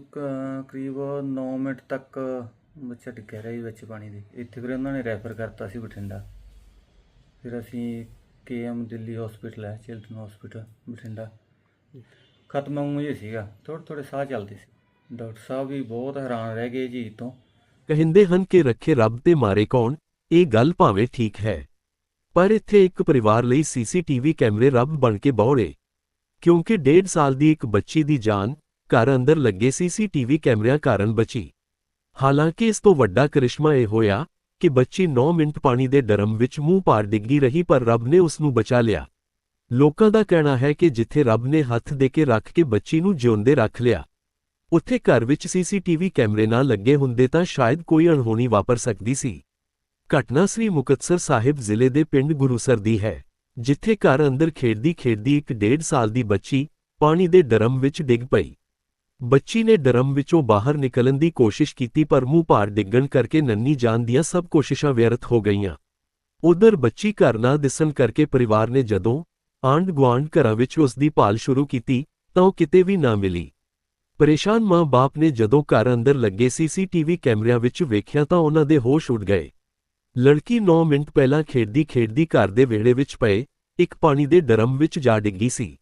ਕਰੀਬ 9 ਮਿੰਟ ਤੱਕ ਬੱਚਾ ਡਿੱਗਿਆ ਰਿਹਾ ਜੀ ਵਿੱਚ ਪਾਣੀ ਦੇ। ਇੱਥੇ ਫਿਰ ਉਹਨਾਂ ਨੇ ਰੈਫਰ ਕਰਤਾ ਸੀ ਬਠਿੰਡਾ। ਫਿਰ ਅਸੀਂ ਕੇਐਮ ਦਿੱਲੀ ਹਸਪੀਟਲ ਹੈ ਚਿਲਡਰਨ ਹਸਪੀਟਲ ਬਠਿੰਡਾ। ਖਤਮ ਹੋਈ ਸੀਗਾ। ਥੋੜ੍ਹੇ ਥੋੜ੍ਹੇ ਸਾਹ ਚੱਲਦੇ ਸੀ। ਡਾਕਟਰ ਸਾਹਿਬ ਵੀ ਬਹੁਤ ਹੈਰਾਨ ਰਹਿ ਗਏ ਜੀ ਤੋਂ। ਕਹਿੰਦੇ ਹਨ ਕਿ ਰੱਖੇ ਰੱਬ ਤੇ ਮਾਰੇ ਕੌਣ? ਇਹ ਗੱਲ ਭਾਵੇਂ ਠੀਕ ਹੈ। ਪਰ ਇੱਥੇ ਇੱਕ ਪਰਿਵਾਰ ਲਈ ਸੀਸੀਟੀਵੀ ਕੈਮਰੇ ਰੱਬ ਬਣ ਕੇ ਬੌੜੇ ਕਿਉਂਕਿ ਡੇਢ ਸਾਲ ਦੀ ਇੱਕ ਬੱਚੀ ਦੀ ਜਾਨ ਘਰ ਅੰਦਰ ਲੱਗੇ ਸੀਸੀਟੀਵੀ ਕੈਮਰਿਆਂ ਕਾਰਨ ਬਚੀ। ਹਾਲਾਂਕਿ ਇਸ ਤੋਂ ਵੱਡਾ ਕਰਿਸ਼ਮਾ ਇਹ ਹੋਇਆ ਕਿ ਬੱਚੀ 9 ਮਿੰਟ ਪਾਣੀ ਦੇ ਡਰਮ ਵਿੱਚ ਮੂੰਹ ਪਾਰ ਡਿੱਗੀ ਰਹੀ ਪਰ ਰੱਬ ਨੇ ਉਸ ਨੂੰ ਬਚਾ ਲਿਆ। ਲੋਕਾਂ ਦਾ ਕਹਿਣਾ ਹੈ ਕਿ ਜਿੱਥੇ ਰੱਬ ਨੇ ਹੱਥ ਦੇ ਕੇ ਰੱਖ ਕੇ ਬੱਚੀ ਨੂੰ ਜਿਉਂਦੇ ਰੱਖ ਲਿਆ, ਉੱਥੇ ਘਰ ਵਿੱਚ ਸੀਸੀਟੀਵੀ ਕੈਮਰੇ ਨਾ ਲੱਗੇ ਹੁੰਦੇ ਤਾਂ ਸ਼ਾਇਦ ਕੋਈ ਅਣਹੋਣੀ ਵਾਪਰ ਸਕਦੀ ਸੀ। ਘਟਨਾ ਸ੍ਰੀ ਮੁਕਤਸਰ ਸਾਹਿਬ ਜ਼ਿਲ੍ਹੇ ਦੇ ਪਿੰਡ ਗੁਰੂਸਰ ਦੀ ਹੈ, ਜਿੱਥੇ ਘਰ ਅੰਦਰ ਖੇਡਦੀ ਖੇਡਦੀ ਇੱਕ ਡੇਢ ਸਾਲ ਦੀ ਬੱਚੀ ਪਾਣੀ ਦੇ ਡਰਮ ਵਿੱਚ ਡਿੱਗ ਪਈ। ਬੱਚੀ ਨੇ ਡਰਮ ਵਿੱਚੋਂ ਬਾਹਰ ਨਿਕਲਣ ਦੀ ਕੋਸ਼ਿਸ਼ ਕੀਤੀ ਪਰ ਮੂੰਹ ਭਾਰ ਡਿੱਗਣ ਕਰਕੇ ਨੰਨੀ ਜਾਨ ਦੀਆਂ ਸਭ ਕੋਸ਼ਿਸ਼ਾਂ ਵਿਅਰਥ ਹੋ ਗਈਆਂ। ਉਧਰ ਬੱਚੀ ਘਰ ਨਾ ਦਿਸਣ ਕਰਕੇ ਪਰਿਵਾਰ ਨੇ ਜਦੋਂ ਆਂਢ ਗੁਆਂਢ ਘਰਾਂ ਵਿੱਚ ਉਸ ਦੀ ਭਾਲ ਸ਼ੁਰੂ ਕੀਤੀ ਤਾਂ ਉਹ ਕਿਤੇ ਵੀ ਨਾ ਮਿਲੀ। ਪਰੇਸ਼ਾਨ ਮਾਂ-ਬਾਪ ਨੇ ਜਦੋਂ ਘਰ ਅੰਦਰ ਲੱਗੇ ਸੀਸੀਟੀਵੀ ਕੈਮਰਿਆਂ ਵਿੱਚ ਵੇਖਿਆ ਤਾਂ ਉਹਨਾਂ ਦੇ ਹੋਸ਼ ਉੱਡ ਗਏ। ਲੜਕੀ 9 ਮਿੰਟ ਪਹਿਲਾਂ ਖੇਡਦੀ ਖੇਡਦੀ ਘਰ ਦੇ ਵਿਹੜੇ ਵਿੱਚ ਪਏ, ਇੱਕ ਪਾਣੀ ਦੇ ਡਰਮ ਵਿੱਚ ਜਾ ਡਿੱਗੀ ਸੀ।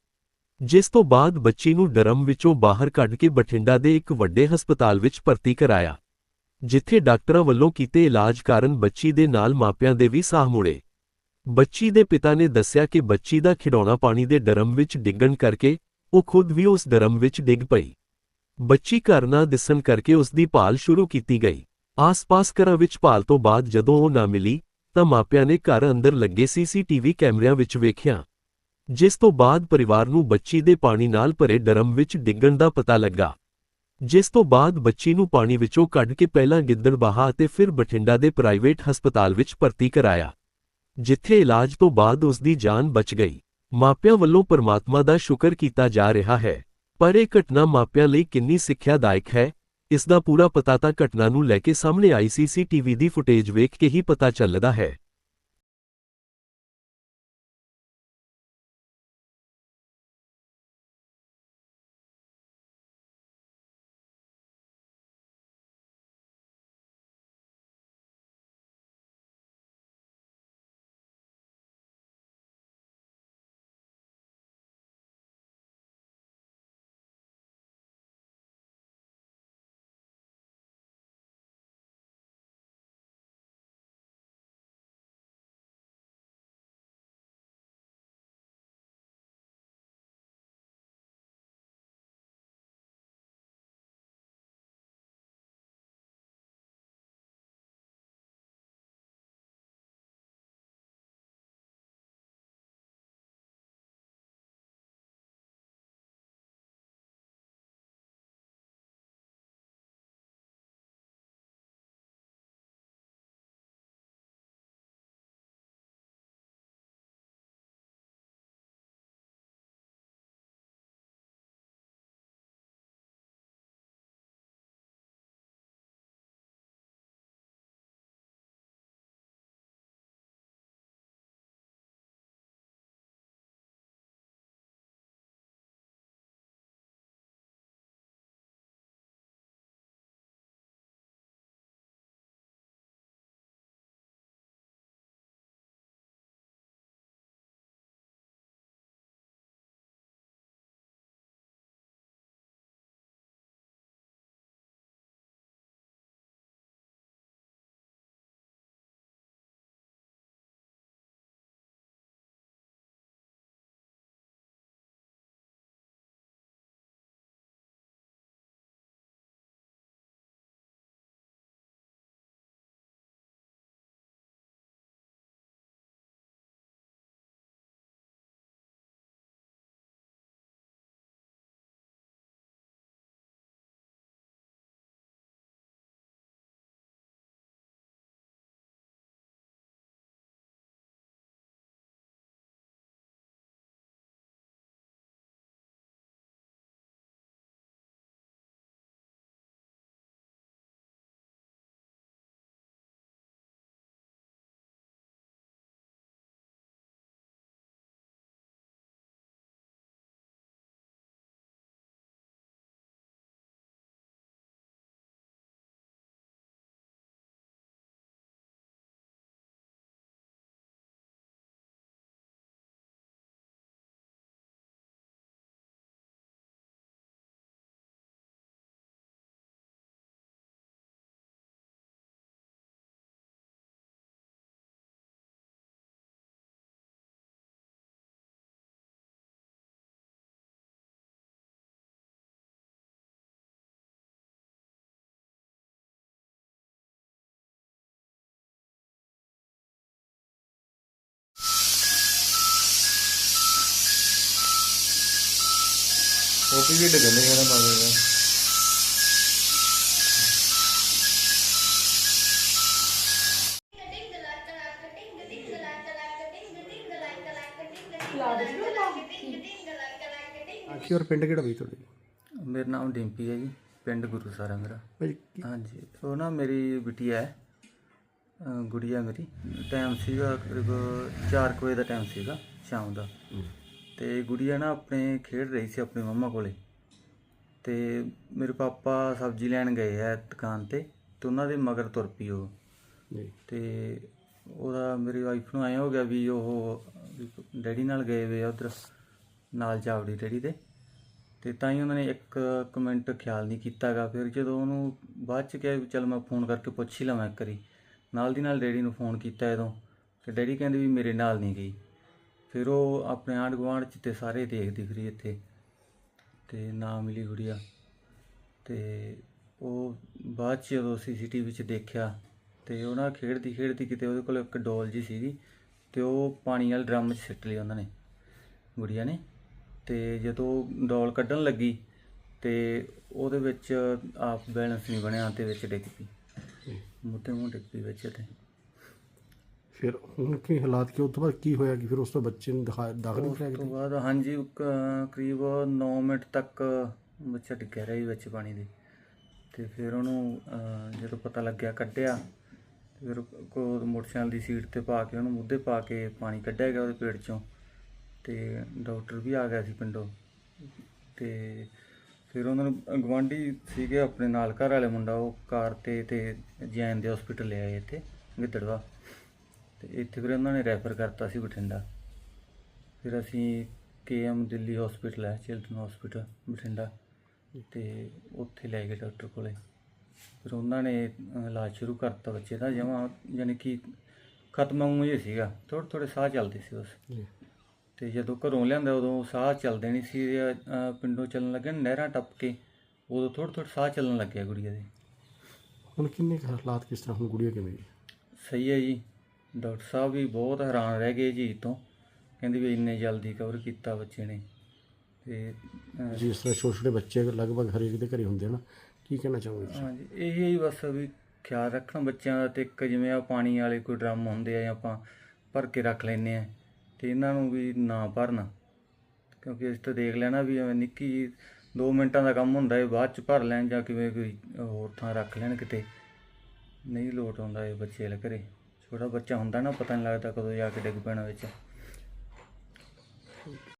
ਜਿਸ ਤੋਂ ਬਾਅਦ ਬੱਚੀ ਨੂੰ ਡਰਮ ਵਿੱਚੋਂ ਬਾਹਰ ਕੱਢ ਕੇ ਬਠਿੰਡਾ ਦੇ ਇੱਕ ਵੱਡੇ ਹਸਪਤਾਲ ਵਿੱਚ ਭਰਤੀ ਕਰਾਇਆ, ਜਿੱਥੇ ਡਾਕਟਰਾਂ ਵੱਲੋਂ ਕੀਤੇ ਇਲਾਜ ਕਾਰਨ ਬੱਚੀ ਦੇ ਨਾਲ ਮਾਪਿਆਂ ਦੇ ਵੀ ਸਾਹ ਮੁੜੇ। ਬੱਚੀ ਦੇ ਪਿਤਾ ਨੇ ਦੱਸਿਆ ਕਿ ਬੱਚੀ ਦਾ ਖਿਡੌਣਾ ਪਾਣੀ ਦੇ ਡਰਮ ਵਿੱਚ ਡਿੱਗਣ ਕਰਕੇ ਉਹ ਖੁਦ ਵੀ ਉਸ ਡਰਮ ਵਿੱਚ ਡਿੱਗ ਪਈ। ਬੱਚੀ ਘਰ ਨਾ ਦਿਸਣ ਕਰਕੇ ਉਸ ਦੀ ਭਾਲ ਸ਼ੁਰੂ ਕੀਤੀ ਗਈ। ਆਸ-ਪਾਸ ਘਰਾਂ ਵਿੱਚ ਭਾਲ ਤੋਂ ਬਾਅਦ ਜਦੋਂ ਉਹ ਨਾ ਮਿਲੀ, ਤਾਂ ਮਾਪਿਆਂ ਨੇ ਘਰ ਅੰਦਰ ਲੱਗੇ ਸੀਸੀਟੀਵੀ ਕੈਮਰਿਆਂ ਵਿੱਚ ਵੇਖਿਆ। ਜਿਸ ਤੋਂ ਬਾਅਦ ਪਰਿਵਾਰ ਨੂੰ ਬੱਚੀ ਦੇ ਪਾਣੀ ਨਾਲ ਭਰੇ ਡਰਮ ਵਿੱਚ ਡਿੱਗਣ ਦਾ ਪਤਾ ਲੱਗਾ। ਜਿਸ ਤੋਂ ਬਾਅਦ ਬੱਚੀ ਨੂੰ ਪਾਣੀ ਵਿੱਚੋਂ ਕੱਢ ਕੇ ਪਹਿਲਾਂ ਗਿੱਦੜਬਾਹਾ ਅਤੇ ਫਿਰ ਬਠਿੰਡਾ ਦੇ ਪ੍ਰਾਈਵੇਟ ਹਸਪਤਾਲ ਵਿੱਚ ਭਰਤੀ ਕਰਾਇਆ, ਜਿੱਥੇ ਇਲਾਜ ਤੋਂ ਬਾਅਦ ਉਸ ਦੀ ਜਾਨ ਬਚ ਗਈ। ਮਾਪਿਆਂ ਵੱਲੋਂ ਪਰਮਾਤਮਾ ਦਾ ਸ਼ੁਕਰ ਕੀਤਾ ਜਾ ਰਿਹਾ ਹੈ, ਪਰ ਇਹ ਘਟਨਾ ਮਾਪਿਆਂ ਲਈ ਕਿੰਨੀ ਸਿੱਖਿਆਦਾਇਕ ਹੈ, ਇਸ ਦਾ ਪੂਰਾ ਪਤਾ ਤਾਂ ਘਟਨਾ ਨੂੰ ਲੈ ਕੇ ਸਾਹਮਣੇ ਆਈ ਸੀਸੀਟੀਵੀ ਦੀ ਫੁਟੇਜ ਵੇਖ ਕੇ ਹੀ ਪਤਾ ਚੱਲਦਾ ਹੈ। ਕਾਪੀ ਵੀ ਡਿੱਗਣੇ ਕਹਿੰਦਾ ਮਾਰੇ ਦਾ ਆਖੀ ਔਰ ਪਿੰਡ ਕਿਹੜਾ ਬਈ ਤੁਹਾਡੇ? ਮੇਰਾ ਨਾਮ ਡਿੰਪੀ ਹੈ ਜੀ ਪਿੰਡ ਗੁਰੂਸਰਾ ਮੇਰਾ। ਭਾਈ ਕੀ- ਹਾਂਜੀ ਉਹ ਨਾ ਮੇਰੀ ਬਿਟੀਆ ਹੈ ਗੁੜੀਆ ਮੇਰੀ। ਟਾਈਮ ਸੀਗਾ ਕਰੀਬ 4 ਵਜੇ ਦਾ ਟਾਈਮ ਸੀਗਾ ਸ਼ਾਮ ਦਾ। ਤੇ ਗੁੜੀਆ ਨਾ ਆਪਣੇ ਖੇਡ ਰਹੀ ਸੀ ਆਪਣੀ ਮੰਮਾ ਕੋਲੇ। ਤੇ ਮੇਰੇ ਪਾਪਾ ਸਬਜ਼ੀ ਲੈਣ ਗਏ ਆ ਦੁਕਾਨ ਤੇ ਤੇ ਉਹਨਾਂ ਦੇ ਮਗਰ ਤੁਰ ਪਈ ਉਹ। ਜੀ। ਤੇ ਉਹਦਾ ਮੇਰੀ ਵਾਈਫ ਨੂੰ ਆਇਆ ਹੋ ਗਿਆ ਵੀ ਉਹ ਡੈਡੀ ਨਾਲ ਗਏ ਵੇ ਆ ਉਧਰ ਨਾਲ ਜਾਵੜੀ ਡੈਡੀ ਦੇ। ਤੇ ਤਾਂ ਹੀ ਉਹਨਾਂ ਨੇ ਇੱਕ ਕਮੈਂਟ ਖਿਆਲ ਨਹੀਂ ਕੀਤਾਗਾ। ਫਿਰ ਜਦੋਂ ਉਹਨੂੰ ਬਾਅਦ ਚ ਕਿਹਾ ਚਲ ਮੈਂ ਫੋਨ ਕਰਕੇ ਪੁੱਛ ਹੀ ਲਵਾਂ ਇੱਕ ਵਾਰੀ। ਨਾਲ ਦੀ ਨਾਲ ਡੈਡੀ ਨੂੰ ਫੋਨ ਕੀਤਾ ਉਦੋਂ ਤੇ ਡੈਡੀ ਕਹਿੰਦੇ ਵੀ ਮੇਰੇ ਨਾਲ ਨਹੀਂ ਗਈ। ਫਿਰ ਉਹ ਆਪਣੇ ਆਂਢ ਗੁਆਂਢ ਚ ਤੇ ਸਾਰੇ ਦੇਖਦੀ ਫਿਰੀ ਇੱਥੇ ਤੇ ਨਾ ਮਿਲੀ ਗੁੜੀਆ। ਤੇ ਉਹ ਬਾਅਦ ਚ ਜਦੋਂ ਸੀਸੀਟੀਵੀ 'ਚ ਦੇਖਿਆ ਤੇ ਉਹ ਨਾ ਖੇਡਦੀ ਖੇਡਦੀ ਕਿਤੇ ਉਹਦੇ ਕੋਲ ਇੱਕ ਡੋਲ ਜੀ ਸੀਗੀ ਤੇ ਉਹ ਪਾਣੀ ਵਾਲੇ ਡਰਮ 'ਚ ਸਿੱਟ ਲਈ ਉਹਨਾਂ ਨੇ ਗੁੜੀਆ ਨੇ। ਤੇ ਜਦੋਂ ਡੋਲ ਕੱਢਣ ਲੱਗੀ ਤੇ ਉਹਦੇ ਵਿੱਚ ਆਪ ਬੈਲੈਂਸ ਨਹੀਂ ਬਣਿਆ ਤੇ ਵਿੱਚ ਡਿੱਗ ਪਈ। ਮੁੱਦੇ ਮੂੰਹ ਡਿੱਗ ਪਈ ਵਿੱਚ ਤੇ। ਫਿਰ ਹੁਣ ਕੀ ਹਾਲਾਤ ਕੀ ਉਸ ਤੋਂ ਬਾਅਦ ਕੀ ਹੋਇਆ ਕਿ ਫਿਰ ਉਸ ਤੋਂ ਬੱਚੇ ਨੂੰ ਦਿਖਾ ਦਾਖਲ ਨਹੀਂ ਉਸ ਕਰਾਇਆ ਤੋਂ? ਬਾਅਦ ਹਾਂਜੀ ਉਹ ਕ- ਕਰੀਬ 9 ਮਿੰਟ ਤੱਕ ਬੱਚਾ ਡਿੱਗਿਆ ਰਿਹਾ ਸੀ ਵਿੱਚ ਪਾਣੀ ਦੇ। ਤੇ ਫਿਰ ਉਹਨੂੰ ਜਦੋਂ ਪਤਾ ਲੱਗਿਆ ਕੱਢਿਆ ਤੇ ਫਿਰ ਕੋ ਮੋਟਰਸਾਈਕਲ ਦੀ ਸੀਟ ਤੇ ਪਾ ਕੇ ਉਹਨੂੰ ਮੁੱਦੇ ਪਾ ਕੇ ਪਾਣੀ ਕੱਢਿਆ ਗਿਆ ਉਹਦੇ ਪੇਟ ਚੋਂ। ਤੇ ਡਾਕਟਰ ਵੀ ਆ ਗਿਆ ਸੀ ਪਿੰਡੋਂ। ਤੇ ਫਿਰ ਉਹਨਾਂ ਨੂੰ ਗਵਾਂਢੀ ਸੀਗੇ ਆਪਣੇ ਨਾਲ ਘਰ ਵਾਲੇ ਮੁੰਡਾ ਉਹ ਕਾਰ ਤੇ ਤੇ ਜੈਨ ਦੇ ਹਸਪੀਟਲ ਲੈ ਆਏ ਇੱਥੇ ਗਿੱਦੜਵਾ। ਤੇ ਇੱਥੇ ਫਿਰ ਉਹਨਾਂ ਨੇ ਰੈਫਰ ਕਰਤਾ ਸੀ ਬਠਿੰਡਾ। ਫਿਰ ਅਸੀਂ ਕੇਐਮ ਦਿੱਲੀ ਹਸਪੀਟਲ ਹੈ ਚਿਲਡਰਨ ਹਸਪੀਟਲ ਬਠਿੰਡਾ ਤੇ ਉੱਥੇ ਲੈ ਗਏ ਡਾਕਟਰ ਕੋਲੇ। ਫਿਰ ਉਹਨਾਂ ਨੇ ਇਲਾਜ ਸ਼ੁਰੂ ਕਰਤਾ ਬੱਚੇ ਦਾ ਜਮਾਂ ਯਾਨੀ ਕਿ ਖਤਮ ਹੋਂ ਜੇ ਸੀਗਾ। ਥੋੜ੍ਹੇ ਥੋੜ੍ਹੇ ਸਾਹ ਚੱਲਦੇ ਸੀ ਜੀ। ਤੇ ਜਦੋਂ ਘਰੋਂ ਲਿਆਂਦਾ ਉਦੋਂ ਸਾਹ ਚੱਲਦੇ ਨਹੀਂ ਸੀ ਪਿੰਡੋਂ ਚੱਲਣ ਲੱਗੇ ਨਹਿਰਾਂ ਟੱਪ ਕੇ। ਉਦੋਂ ਥੋੜ੍ਹੇ ਥੋੜ੍ਹੇ ਸਾਹ ਚੱਲਣ ਲੱਗਿਆ ਗੁੜੀਆ ਦੇ। ਹੁਣ ਕਿੰਨੇ ਕੁ ਹਾਲਾਤ ਕਿਸ ਤਰ੍ਹਾਂ ਹੁਣ ਗੁੜੀਆ ਕਿਵੇਂ? ਸਹੀ ਹੈ ਜੀ। ਡਾਕਟਰ ਸਾਹਿਬ ਵੀ ਬਹੁਤ ਹੈਰਾਨ ਰਹਿ ਗਏ ਜੀ ਤੋਂ ਕਹਿੰਦੇ ਵੀ ਇੰਨੇ ਜਲਦੀ ਕਵਰ ਕੀਤਾ ਬੱਚੇ ਨੇ। ਤੇ ਅਹ, ਜਿਸ ਤਰ੍ਹਾਂ ਛੋਟੇ ਛੋਟੇ ਬੱਚੇ ਲਗਭਗ ਹਰੇਕ ਦੇ ਘਰੇ ਹੁੰਦੇ ਆ ਨਾ। ਕੀ ਕਹਿਣਾ ਚਾਹੋਗੇ ਤੁਸੀਂ? ਹਾਂਜੀ ਇਹ ਹੀ ਬਸ ਵੀ ਖਿਆਲ ਰੱਖਣਾ ਬੱਚਿਆਂ ਦਾ ਤੇ ਇੱਕ ਜਿਵੇਂ ਆ ਪਾਣੀ ਵਾਲੇ ਕੋਈ ਡਰਮ ਹੁੰਦੇ ਆ ਜਾਂ ਆਪਾਂ ਭਰ ਕੇ ਰੱਖ ਲੈਨੇ ਆ ਤੇ ਇਹਨਾਂ ਨੂੰ ਵੀ ਨਾ ਭਰਨ। ਕਿਉਂਕਿ ਇਸ ਤੋਂ ਦੇਖ ਲੈਣਾ ਵੀ ਐਵੇਂ ਨਿੱਕੀ 2 ਮਿੰਟਾਂ ਦਾ ਕੰਮ ਹੁੰਦਾ ਇਹ ਬਾਅਦ ਚ ਭਰ ਲੈਣ ਜਾਂ ਕਿਵੇਂ ਕੋਈ ਹੋਰ ਥਾਂ ਰੱਖ ਲੈਣ ਕਿਤੇ। ਨਹੀਂ ਲੋਟ ਆਉਂਦਾ ਇਹ ਬੱਚੇ ਵਾਲੇ ਘਰੇ। ਛੋਟਾ ਬੱਚਾ ਹੁੰਦਾ ਨਾ ਪਤਾ ਨਹੀਂ ਲੱਗਦਾ ਕਦੋਂ ਜਾ ਕੇ ਡਿੱਗ ਪੈਣਾ ਵਿੱਚ।